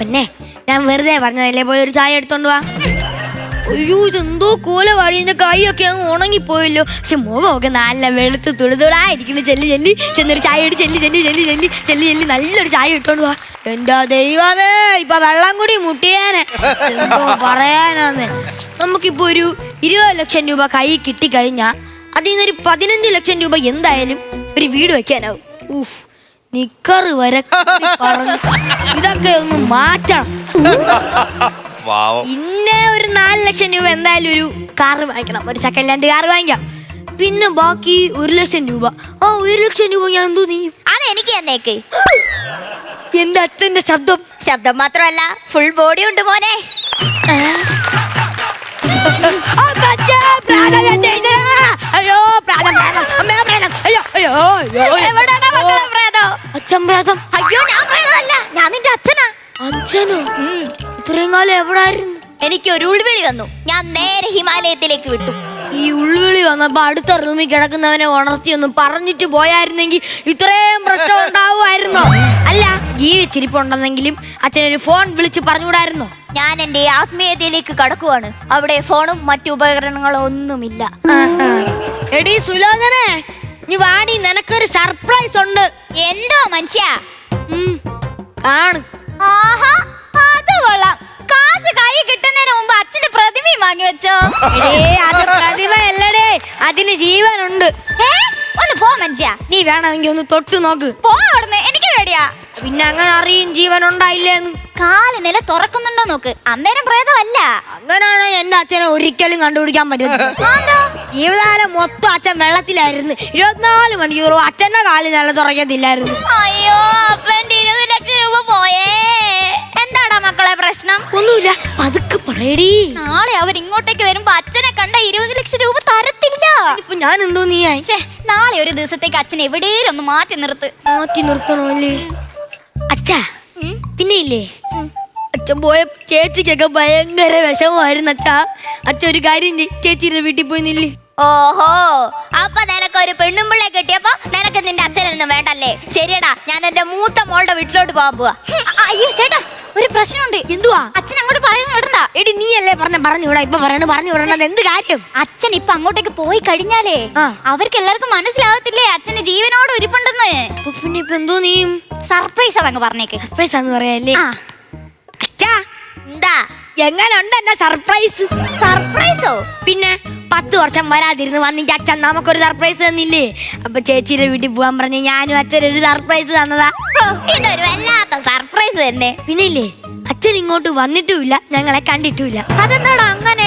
പൊന്നെ ഞാൻ വെറുതെ പറഞ്ഞതല്ലേ പോയി ഒരു ചായ എടുത്തോണ്ട് വാ. അയ്യോ ഇതെന്തോ കോലവാടി ഇതിന്റെ കൈയൊക്കെ അങ്ങ് ഉണങ്ങിപ്പോയല്ലോ. പക്ഷെ മുഖമൊക്കെ നല്ല വെളുത്ത് തുടുതുടായിരിക്കുന്നു ചെല്ലി ചെല്ലി ചെന്നൊരു ചായ ഇട്ട് ചെല്ലി ചെല്ലി ചെല്ലി ചെല്ലി ചെല്ലി ചെല്ലി നല്ലൊരു ചായ ഇട്ടോണ്ട് വാ. എന്റെ ദൈവമേ ഇപ്പൊ വെള്ളം കൂടി മുട്ടിയാനെ. എന്തോ പറയാനാന്ന്. നമുക്കിപ്പോ ഒരു ഇരുപത് ലക്ഷം രൂപ കൈ കിട്ടിക്കഴിഞ്ഞാ അതിൽ നിന്നൊരു പതിനഞ്ച് ലക്ഷം രൂപ എന്തായാലും ഒരു വീട് വെക്കാനാവും. ഊഫ് നിക്കറ് വരെ പറഞ്ഞു ഇതൊക്കെ ഒന്ന് മാറ്റണം. പാവം. പിന്നെ ഒരു നാല് ലക്ഷം രൂപ എന്തായാലും ഒരു കാറ് വാങ്ങിക്കണം. ഒരു സെക്കൻഡ് ഹാൻഡ് കാറ് വാങ്ങിക്കാം. പിന്നെ ബാക്കി ഒരു ലക്ഷം രൂപ. ആ ഒരു ലക്ഷം രൂപ ഞാൻ എന്തോ നീ അത് എനിക്ക് തന്നേക്ക്. എന്റെ അച്ഛന്റെ ശബ്ദം. ശബ്ദം മാത്രമല്ല ഫുൾ ബോഡി ഉണ്ട് മോനെ. അമ്മേ. അയ്യോ അയ്യോ അയ്യോ. പ്രാതം അയ്യോ ഞാൻ പ്രേതമല്ല ഞാൻ നിന്റെ അച്ഛനാ. അച്ഛനോ? ഇത്രയും കാലം എവിടായിരുന്നു? എനിക്ക് ഒരു ഉൾവിളി വന്നു. ഞാൻ നേരെ ഹിമാലയത്തിലേക്ക് വിട്ടു. ഈ ഉൾവിളി വന്നപ്പോ അടുത്ത റൂമിൽ കിടക്കുന്നവനെ ഉണർത്തി ഒന്ന് പറഞ്ഞിട്ട് പോയായിരുന്നെങ്കിൽ ഇത്രയും പ്രശ്നം ഉണ്ടാവുമായിരുന്നോ? അല്ല ജീവിച്ചിരിപ്പുണ്ടെന്നെങ്കിലും അച്ഛനൊരു ഫോൺ വിളിച്ച് പറഞ്ഞുകൂടായിരുന്നോ? ഞാൻ എന്റെ ആത്മീയതയിലേക്ക് കടക്കുവാണ്. അവിടെ ഫോണും മറ്റു ഉപകരണങ്ങളും ഒന്നുമില്ല. എടി സുലോചനെ നീ വാടി നിനക്കൊരു സർപ്രൈസ് ഉണ്ട്. എന്തോ മനുഷ്യ ആഹാ അത് കൊള്ളാം. കാശ് കൈ കിട്ടുന്നതിന് മുമ്പ് അച്ഛന്റെ പ്രതിമയും വാങ്ങി വെച്ചോ. എടേ പ്രതിമ പ്രതിഭയല്ലടേ അതിന് ജീവനുണ്ട്. ഏ? ഒന്ന് പോ മനുഷ്യ. നീ വേണമെങ്കിൽ ഒന്ന് തൊട്ട് നോക്ക്. പോ അവിടുന്ന് എനിക്ക് പേടിയാ. പിന്നെ അങ്ങനെ അറിയും ജീവനുണ്ടായില്ലെന്ന്. കാൽ നില തുറക്കുന്നുണ്ടോ നോക്ക്. അന്നേരം പ്രേതമല്ല. അങ്ങനെയാണ് എന്റെ അച്ഛനെ ഒരിക്കലും കണ്ടുപിടിക്കാൻ പറ്റുന്നത് ജീവിതകാലം മൊത്തം അച്ഛൻ വെള്ളത്തിലായിരുന്നു. ഇരുപത്തിനാല് മണിക്കൂർ അച്ഛന്റെ കാലിൽ നല്ല തുറക്കത്തില്ലായിരുന്നു അയ്യോ അപ്പന്റെ ഇരുപത് ലക്ഷം രൂപ പോയേ. എന്താടാ മക്കളെ പ്രശ്നം? ഒന്നുമില്ല. പതുക്കെ പറയടി. നാളെ അവർ ഇങ്ങോട്ടേക്ക് വരുമ്പോ അച്ഛനെ കണ്ട ഇരുപത് ലക്ഷം രൂപ തരത്തില്ല. ഇപ്പൊ ഞാൻ എന്തോ നീ നാളെ ഒരു ദിവസത്തേക്ക് അച്ഛൻ എവിടെയും ഒന്ന് മാറ്റി നിർത്ത്. മാറ്റി നിർത്തണോ അല്ലേ? അച്ഛാ പിന്നെ ഇല്ലേ അച്ഛൻ പോയ ചേച്ചിക്കൊക്കെ ഭയങ്കര വിഷമമായിരുന്നു അച്ഛാ. അച്ഛൻ ഒരു കാര്യം ചേച്ചിയുടെ വീട്ടിൽ പോയി നില്ലേ. ഓഹോ അപ്പൊ നിനക്ക് ഒരു പെണ്ണുമ്പിള്ളെ കിട്ടിയപ്പോ നിനക്ക് നിന്റെ അച്ഛനൊന്നും വേണ്ടല്ലേ? ശരിയടാ ഞാൻ എന്റെ മൂത്ത മോളുടെ വീട്ടിലോട്ട് പോകാൻ പോവാ. അയ്യോ ചേട്ടാ ഒരു പ്രശ്നമുണ്ട്. എന്തുവാ? അച്ഛൻ അങ്ങോട്ട് പറയുന്ന വിടണ്ട എടി നീ അല്ലേ പറഞ്ഞ പറഞ്ഞു വിടാ ഇപ്പൊ പറയണ പറഞ്ഞു വിടണത് എന്ത് കാര്യം? അച്ഛൻ ഇപ്പൊ അങ്ങോട്ടേക്ക് പോയി കഴിഞ്ഞാലേ. അവർക്ക് എല്ലാവർക്കും മനസ്സിലാവത്തില്ലേ അച്ഛന് ജീവനോട് ഉരുപ്പുണ്ടെന്ന് പിന്നെ ഇപ്പൊ എന്തോ നീ സർപ്രൈസ് അതങ്ങ് പറഞ്ഞേക്ക്. സർപ്രൈസ് ആന്ന് പറയാല്ലേ? അച്ഛാ എങ്ങനുണ്ട് എന്റെ സർപ്രൈസ് സർപ്രൈസോ പിന്നെ പത്ത് വർഷം വരാതിരുന്ന് വന്നിട്ട് അച്ഛൻ നമുക്കൊരു സർപ്രൈസ് തന്നില്ലേ? അപ്പൊ ചേച്ചിയുടെ വീട്ടിൽ പോവാൻ പറഞ്ഞ് ഞാനും അച്ഛൻ ഒരു സർപ്രൈസ് തന്നതാ. ഇതൊരു വല്ലാത്ത സർപ്രൈസ് തന്നെ. പിന്നെ ഇല്ലേ അച്ഛൻ ഇങ്ങോട്ട് വന്നിട്ടുമില്ല ഞങ്ങളെ കണ്ടിട്ടുമില്ല. അതെന്താടാ അങ്ങനെ